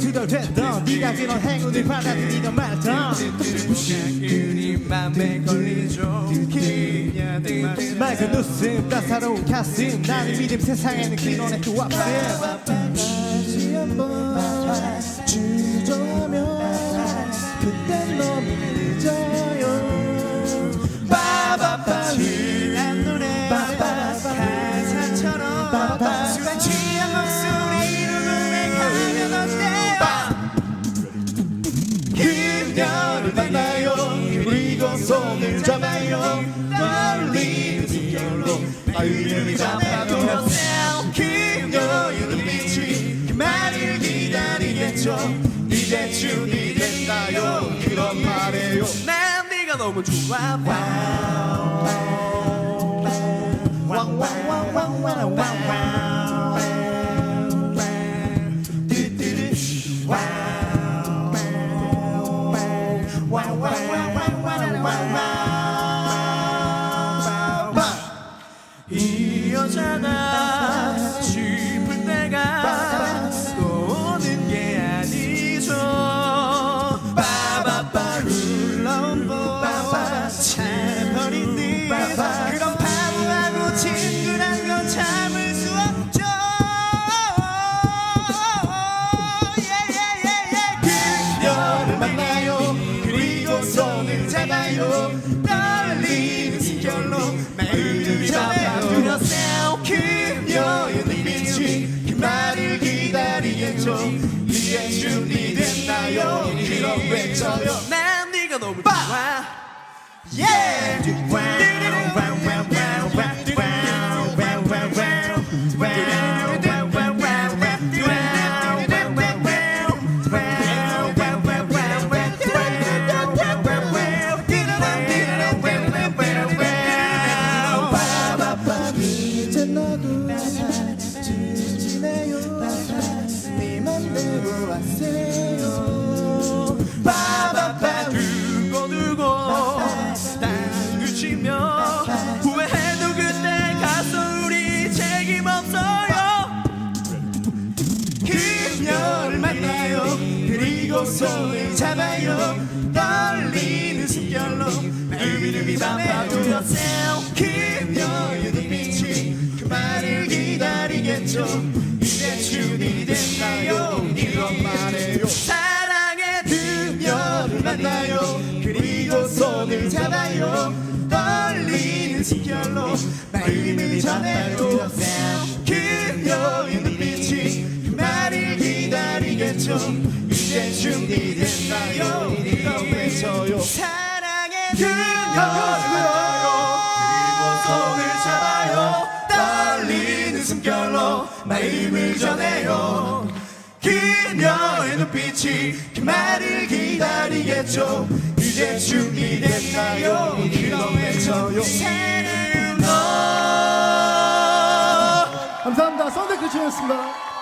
그걸 두덜댔던 네가 그런 행운을 받아들이던 말던 그리 맘에 걸리죠. 맑은 웃음 따사로운 가슴. 나는 믿음 세상에는 그너의 또 없음. 다시 한번. 주저하면 그땐 너무 늦어요. 빠바바 지난 노래. 가사처럼 술 취한 목소리로 그녀를 만나요. 그리고 손을 잡아요. 떨리는 숨결로 마음을 잡아요 그녀의 눈빛이 그 말을 기다리겠죠. 이제 준비됐나요? 그런 말해요. 난 네가 너무 좋아 이 여자가 싶을 때가 또 오는 게 아니죠. 빠바바 흘러온 봄참 버린 듯 그런 바보하고 친근한 건 참을 수 없죠. 예예예예. 그녀를 만나요. 그리고 손을 잡아요 그럼 외쳐요 난 네가 너무 좋아 이제 손을 잡아요. 떨리는 숨결로 마음이 바빠들었어요. 그녀의 눈빛이 그 말을 기다리겠죠. 이제 준비됐나요? 이런 말해요. 사랑해 그녀를 만나요. 그리고 손을 잡아요. 떨리는 숨결로 마음을 전해요. 그 기다리겠죠? 이제 준비됐나요? 사랑해 그녀를 만나요 그리고 손을 잡아요. 떨리는 숨결로 마음을 전해요. 그녀의 눈빛이 그 말을 기다리겠죠. 이제 준비됐나요? 이런 외쳐요. 사랑해 감사합니다. 썬데크치였습니다